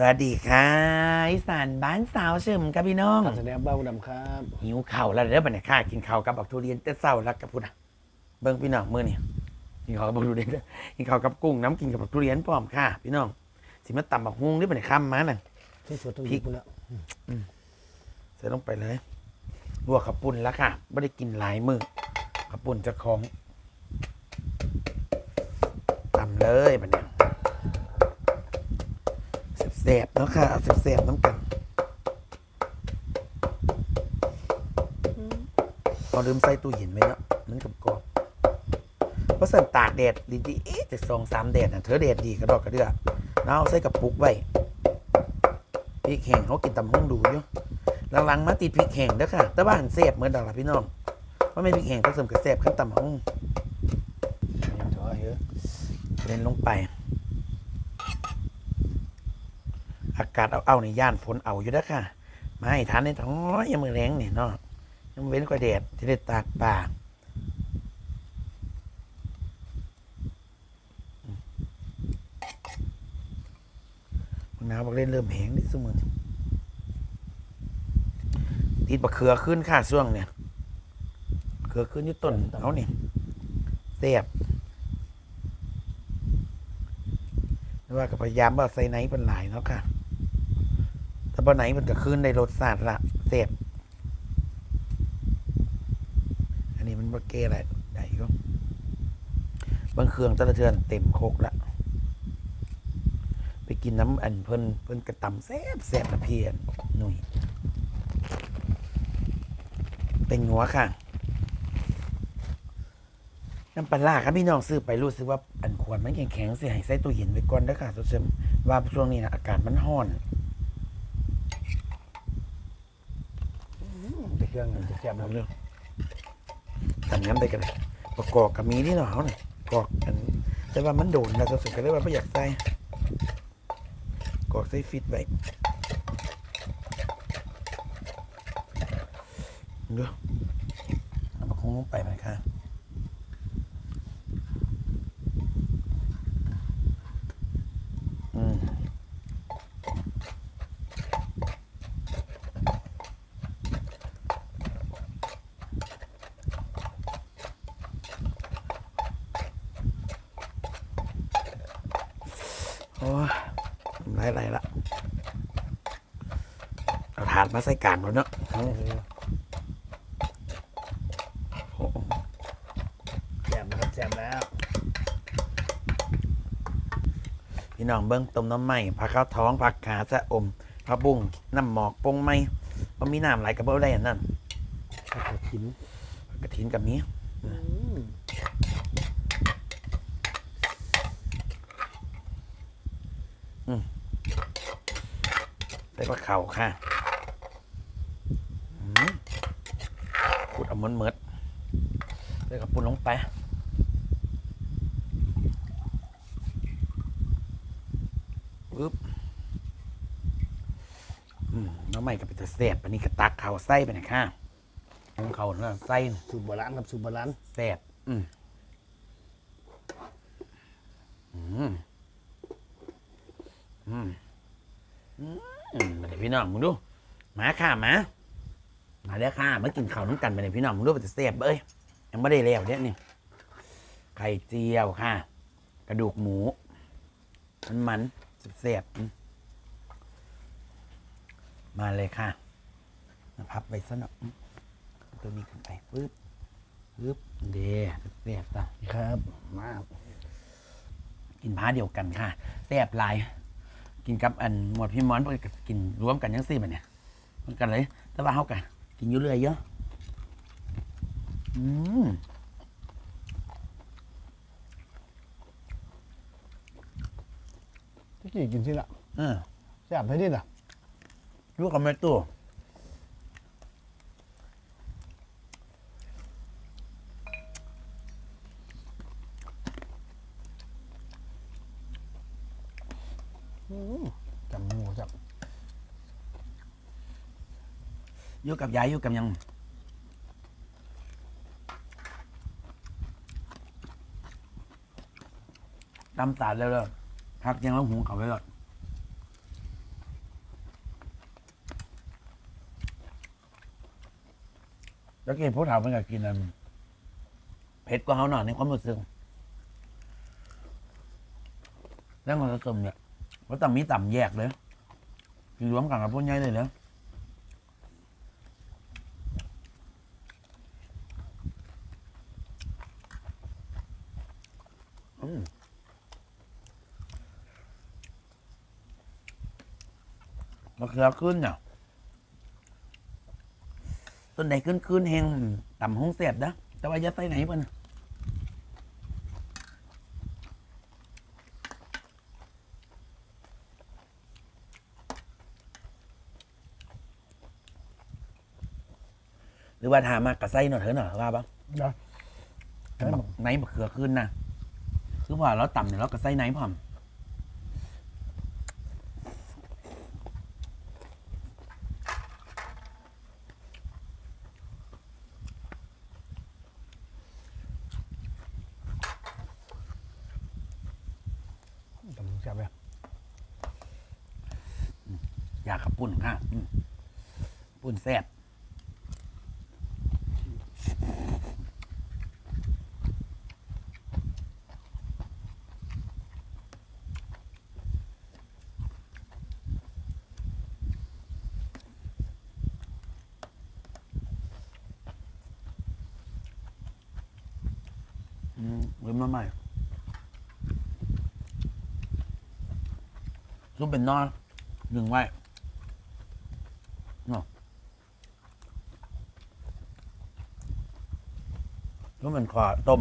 สวัสดีค่ะอีสานบ้านสาวเฉิมกับพี่น้องการแสดงบ้าดำครับหิวข้าวแล้วเด้อบัดนี้ค่ะกินข้าวกับบักทุเรียนแต่เช้าแล้วกับพุ่นน่ะเบิ่งพี่น้องมื้อนี้กินข้าวกับบักทุเรียนเด้อกินข้าวกับกุ้งน้ำกินกับบักทุเรียนพร้อมค่ะ พี่น้องสิมาตำบักฮุงเด้อบัดนี้ค่ำมาน่ะที่สุดต้องพริยิกบแล้วใส่ลงไปเลยลวกขับปุ่นแล้วค่ะไม่ได้กินหลายมือขับปุ่นเจะของตำเลยบัดนี้แส บๆเนาะค่ะเอาแสบๆน้ำกันพอลืมใส่ตู้เย็นไว้เนาะมันกับกรอบๆเพราะสันตากแดดดีๆเอ๊ะแต่สองสามแดดน่ะเธอแดดดีกระดอกกระเดือแล้วเอาใส่กระปุกไว้พริกแห้งเขากินตำห้องดูอยู่หลังๆมาติดพริกแห้งเด้อค่ะ แต่ว่าหันเสพเหมือนดอกละพี่น้องเพราะไม่พริกแห้งก็เสริมกระแสบขั้นต่ำห้องยังถอยเยอะเล่นลงไป อา กาศเอาเอาในย่านฝนเอาอยู่เด้อค่ะมาให้ทานในท้อยยังมือแรงเนี่ยเนาะยังเว้นกว่าแดดที่ได้ตากป่ามึงหนาวบอกเล่นเริ่มแห้งนี่สมือติดบะเขือขึ้นค่ะช่วงเนี่ยเขือขึ้นอยี่ต้นเขาเนี่ยเสียบไม่ว่ากับพยายามว่าใส่ไหนเป็นหลายเนาะค่ะถ้า บ่ไหนมันก็ขึ้นในรสชาติละเสพอันนี้มันบ่เกอะไรได้ก็บางเครื่องตะละเทือนเต็มโคกละไปกินน้ำอันเพิ่นเพิ่นกระตำแซ่บแซ่บละเพียนหนุ่ยเป็นหัวค่ะน้ำปลาร้าครับพี่น้องซื้อไปรู้สึกว่าอันควรมันแข็งๆเสียให้ใส่ตู้เย็นไว้ก่อนเด้อค่ะทุกท่านว่าช่วงนี้นะอากาศมันร้อน ไปเค รื่องเงินจะแซ่บเอาแล้วเรื่องทำย้ำไปกันเลยประกอบกับมีนี่เนาะเขาเนี่ยกอกอัน แต่ว่ามันโดนนะทุกท่านก็เลยว่าไม่อยากใส่กอกใส่ฟิตไว้เด้อเอามาคงลงไปไหมค่ะ อืมโอ้ยไรไรละเอาถาด มาใส่กลางแล้วเนาะโอ้โหแซ่บนะครับแซ่บแล้ว พี่น้องเบิ้งต้มน้ำไหม้ผักข้าวท้องผักขาสะอมผักบุ้งน้ำหมอกปงไหม้มันมีน้ำไหลกระเบื้องได้อันนั่นข้าวขินผักกระถินกับนี้อืมใส่ผักเข่าค่ะอืมขุดเอา มันเมิดใส่กระปุนลงไปปึ๊บอืมน้ำใหม่ก็เป็นตะเสียบอันนี้ก็ตักเข่าไส้ไปหนะค่ะของเขาเนาะไส้สูตรโบราณครับสูตรโบราณแซ่บอืมอืมอืมอืมมาเดี๋ยวพี่น้องมึงดู มาค่ะมา มาเด้อค่ะมากินข้าวน้ำกันมาเดี๋ยพี่น้องมึงดูเป็นแซ่บเอ้ยยังไม่ได้แล้วเนี่ยนี่ไข่เจียวค่ะ กระดูกหมู มันมันๆแซ่บมาเลยค่ะมาพับไปซะหน่อยตัวนี้ขึ้นไปปึ๊บปึ๊บเดแซ่บต่ะครับ มากินผ้าเดียวกันค่ะแซ่บลาย กินกับอันหมวดพี่มอนพวกกินรวมกันยังซี่มันเนี่ยมันกันเลย แต่ว่าเฮากัน กินอยู่เรื่อยเยอะอืมที่กี่กินสิละเออแซ่บเท่านี้ล่ะลูกกับแม่ตู้อื ยู่กับยายยู่กับยังดำตาดเร็วๆพักยังแล้วหูเขาไปเลยแล้วกินพวกถามมันกับกินอันเผ็ดกว่าเขาหน่อยในความรู้สึกแล้วมันก็ต้มเนี่ยเพราะต่ำมีต่ำแยกเลยคือรวมกันกับพวกใหญ่เลยเนาะ มะเขือขึ้นเนี่ยต้นไหนขึ้นขึ้นๆเฮงต่ำห้องเสียบนะแต่ว่าจะใส่ไหนมันหรือว่าถามมากกับไส้หน่อยเถอะหน่อยว่าปะเดี๋ยวไหนบอกไหนมะเขือขึ้นนะคือว่าเราต่ำเนี่ยเรากับไส้ไหนพร้อม ตำจับเลย อยากขับ ปุ่นค่ะปุ่นแซ่บอืมเว้ยมาใหม่ซุปเป็นนอนหนึ่งไว้เนาะ เพรามันขวาต้ม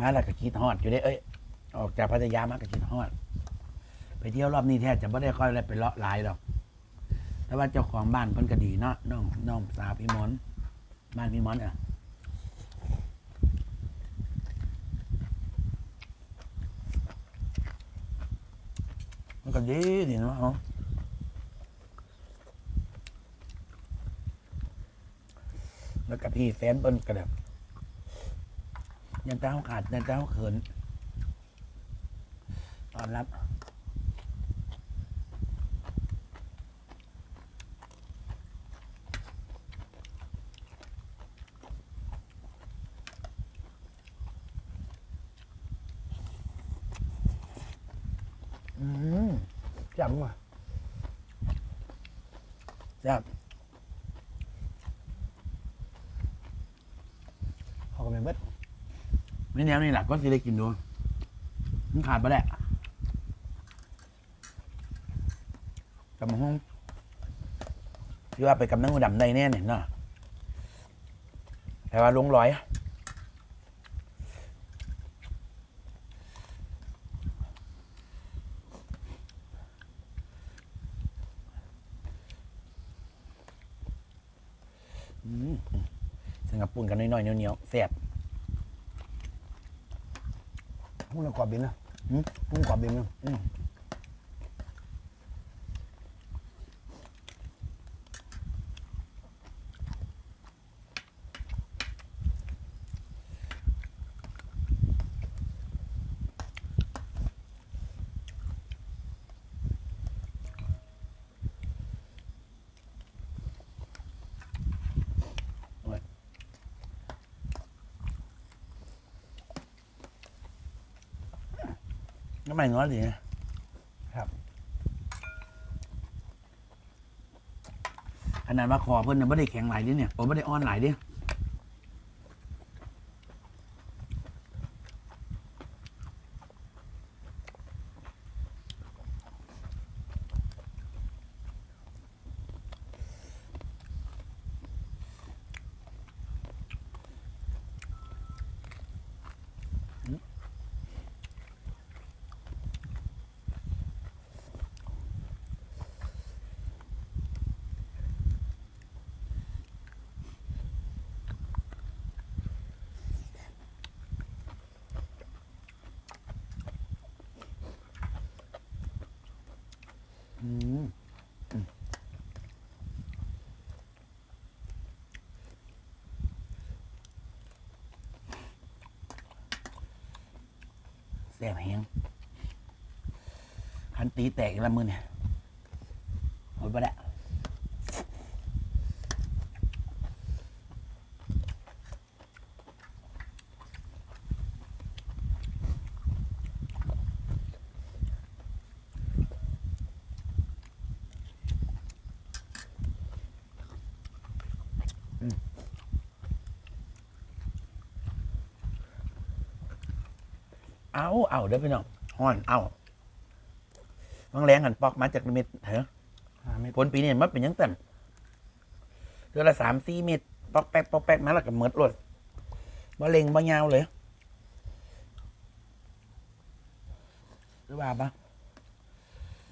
มาแล้วก็คิดฮอดอยู่ได้เอ้ย ออกจากพัทยามาก็คิดฮอด ไปเที่ยวรอบนี้แทบจะไม่ได้ค่อยอะไรไปเลาะหลายหรอก แต่ว่าเจ้าของบ้านเพิ่นก็ดีเนาะน้องน้องสาวพี่มอนบ้านพี่มอนอะมันก็ดีดีเนาะเนาะแล้วกับพี่แฟนเปิ้นก็แบบ ยันเจ้าขาดยันเจ้าเขินตอนรับอืมจับมาแซ่บ เขาก็ไม่เบิด นี่แนวนี่แหละก็สิได้กินดูมันขาดไปแหละกำห้องที่ว่าไปกำนังหูดำในแน่เนี่ยเนาะแต่ว่าลงร้อยอืมสังกับปุ่นกันน้อยๆเหนียวๆแซ่บ หุ้นกรอบบิ นนะหืมหุ้นกรอบบินนะอืมก็ไม่ง้อดีนะครับ ขนาดว่าคอเพิ่นน่ะไม่ได้แข็งหลายดิเนี่ยผมไม่ได้อ่อนหลายดิ แซ่บแห้งคันตีแตกอีกและมือเนี่ยหมดไปแล้ว เอาเอาเด้อพี่น้องห่อนเอาบางแรงหันปอกมาจากเม็ดเถอะหาไม่ผลปีนี้มันเป็นหยังเต้นเดือนละสามสี่เม็ดปอกแป๊กปอกแป๊กมาแล้วก็เมิดรดบ่เล็งบ่ยาวเลยหรือว่าปะ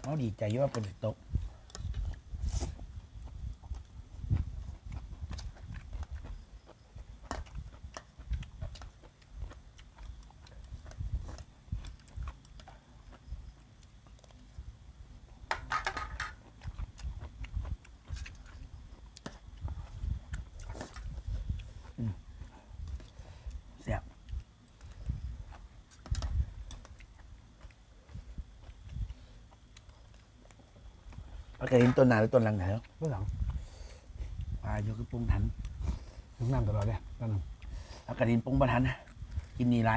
เขาดีใจอยู่ว่าเป็นสิตก ปลากระเห็นต้นนาหรือต้นหลังไหนเนาะเบื้องหลังปลาอยู่คือปรุงทันถึงน้ำตลอดเลยนั่นน่ะปลากระเห็นปรุงประทันกินนี่ไร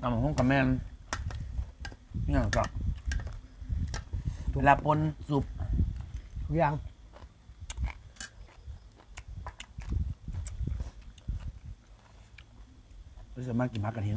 ตำห้องกับแม่นนี่ย่างก็เวลาปนสุปทุกอย่าง สึกมากกินผักกันเทีย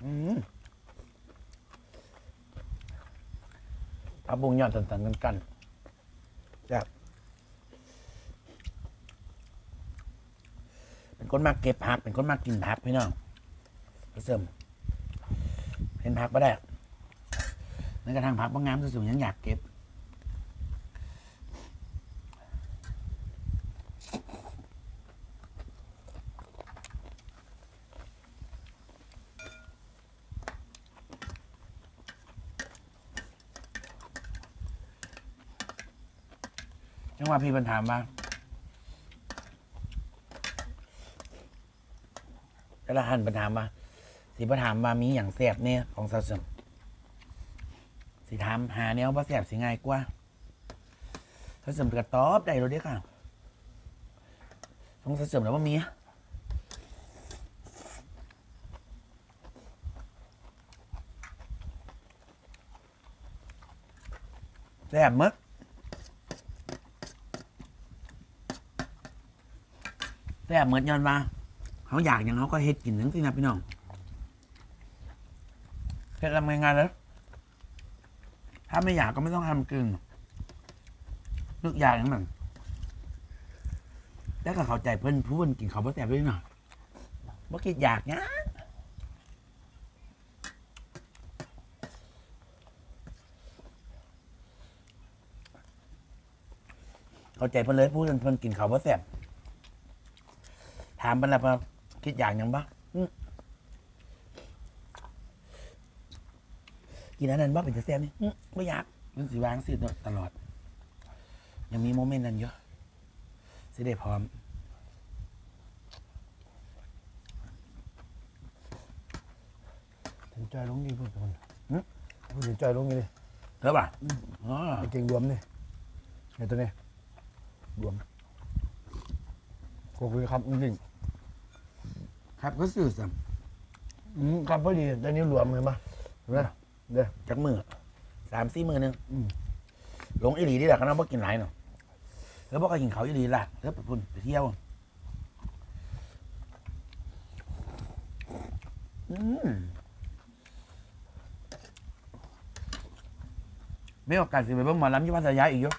มอืมปลาบุงยอดตันๆกันกันแบบเป็นคนมากเก็บผัก เป็นคนมากกินผักพี่น้องเสริมเห็นผักปะได้นั่นกระทั่งผักบางงามสุดๆยังอยากเก็บ ยังว่าพี่ปัญหามว่าแต่ละหันปัญหามว่าสิปัญหามว่ามีอย่างแสบเนี่ยของสาวสมสิถามหาแนวว่าแสบสิง่ายกว่าสาวเสริมกระตอบได้เราเด้อค่ะของสาวสมแล้วว่ามีแสบมึก แต่เหมือนยันว่าเขาอยากอย่างเขาก็เฮ็ดกินทั้งสิ้นนะพี่น้องเฮ็ดทำง่ายๆแล้วถ้าไม่อยากก็ไม่ต้องทำกึ่งนึกอยากอย่างนั้นแล้วก็เข้าใจเพื่อนผู้เพื่นกินเขาวบ่แซ่บด้วยเนาะบ่คิดอยากเนี้ยเข้าใจเพื่อนเลยผู้เพื่อนกินเขาวบ่แซ่บามมันละว่าคิดอย่างหยังบ้างกินอันนั้นบ้างเป็นจะแซ่บนี่อื้อไม่อยากมันสิวางสิตลอด ยังมีโมเมนต์นั้นเยอะสิได้พร้อมถึงจอยลงนี่พูดกับมันพูดถึงจอยลงนี่เลยเถอะป่ะอ๋อไอ้เก่งรวมนี่ไอ้ตัวนี้รวมก็คุยครับจริง ครับก็สื่อสัมๆอืมครับพอดีตัวนี้รวมเห็นปะเห็นไหมเด้อจักมือสามสี่มือหนึงอืมหลงอีหลีนี่แหละเขาน้องบ่กินหลายเนาะแล้วบ่ก็กินเขาวอีหลีล่ะแล้วไปพุ่นไปเที่ยวอืมไม่โอกาสสิไปเบิ่งหมอลำที่พัทยาอีกอยู่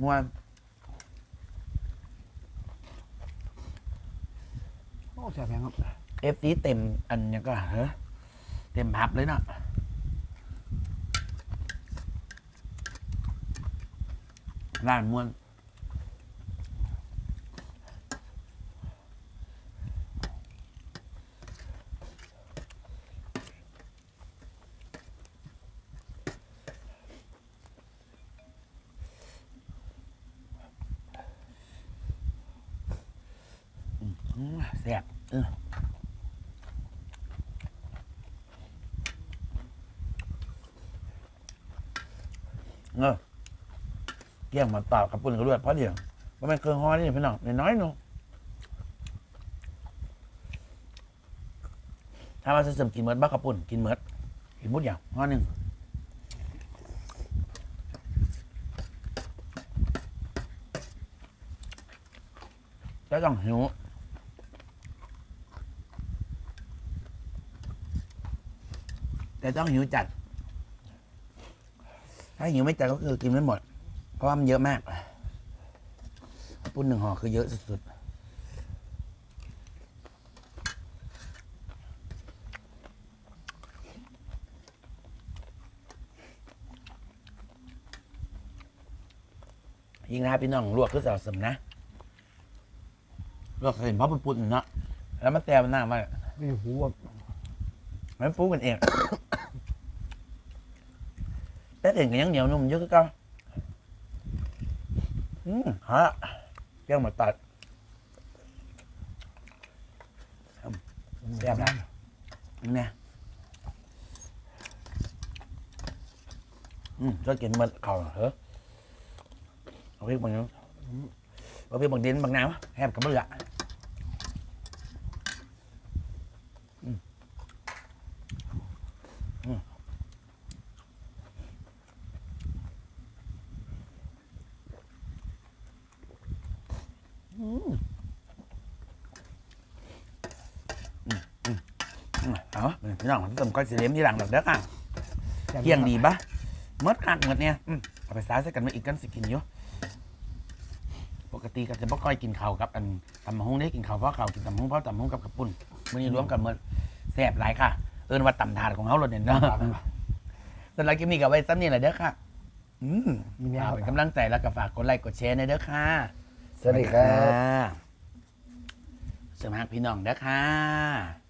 ม่วน อ้แซ่บแพงครับเอฟซีเต็มอันยังก็เฮ้เต็มพับเลยเนาะร้านมวน อืมแซ่บเออ เออเกี่ยงมาตอบกับปุ่นกระเลือดเพราะเดียวว่ามันเครื่องฮ้อนี่พี่น้องน้อยๆหนูถ้าว่าเสริมกินเหมิดบ้ากับปุ่นกินเหมิดกินมุดอย่างฮ้อหนึ่งแล้วต้องหิวแต่ต้องหิวจัด ถ้าหิวไม่จัดก็คือกินไม่หมด เพราะว่ามันเยอะมากปุ้นหนึ่งห่อคือเยอะสุดๆยิ่งนะครับพี่น้องลวกคือสะสมนะลวกเห็นเพราะมันปุ่นเนาะแล้วมันแซ่บมันหน้ามากนี่หูว่ามันฟูกันเอง แต่เองก็ยังเหนียวนุ่มเยอะก็เก็อืมฮะเปรี้ยวหมดตัดแซ่บนะเนี่นะอืมก็กินมันเข่าเหรอเอาพริกบางอย่างเอาพริกบางดินบางน้ำแฮมกับเบื่อมอืมอืมอืมอืมอืมเอา พี่น้องผมก็สิเลี้ยมที่หลังดอกเด้อค่ะแซ่บเที่ยงดีปะเมื่อคักเมื่อเนี่ยอืมเอาไปซาใส่กันมาอีกกันสิกินอยู่ปกติก็จะบ่ค่อยกินข้าวกับอันตำมะฮุ้งได้กินข้าวเพราะข้าวกินตำมะฮุ้งเพราะตำมะฮุ้งกับกระปุ่นมื้อนี้รวมกันเมื่อแซ่บหลายค่ะ เอิ้นว่าตำถาดของเฮาโลดเนี่ยเนาะสำหรับคลิปนี้ก็ไว้ซ้ำนี่แหละเด้อค่ะ อืมมีแม่ฝากคเป็นรับกำลังใจแล้วก็ฝากกดไลค์กดแชร์ในอยเด้อค่ะ สวัสดีครับสวัสดีค่ะสมัครพี่น้องเด้อค่ะ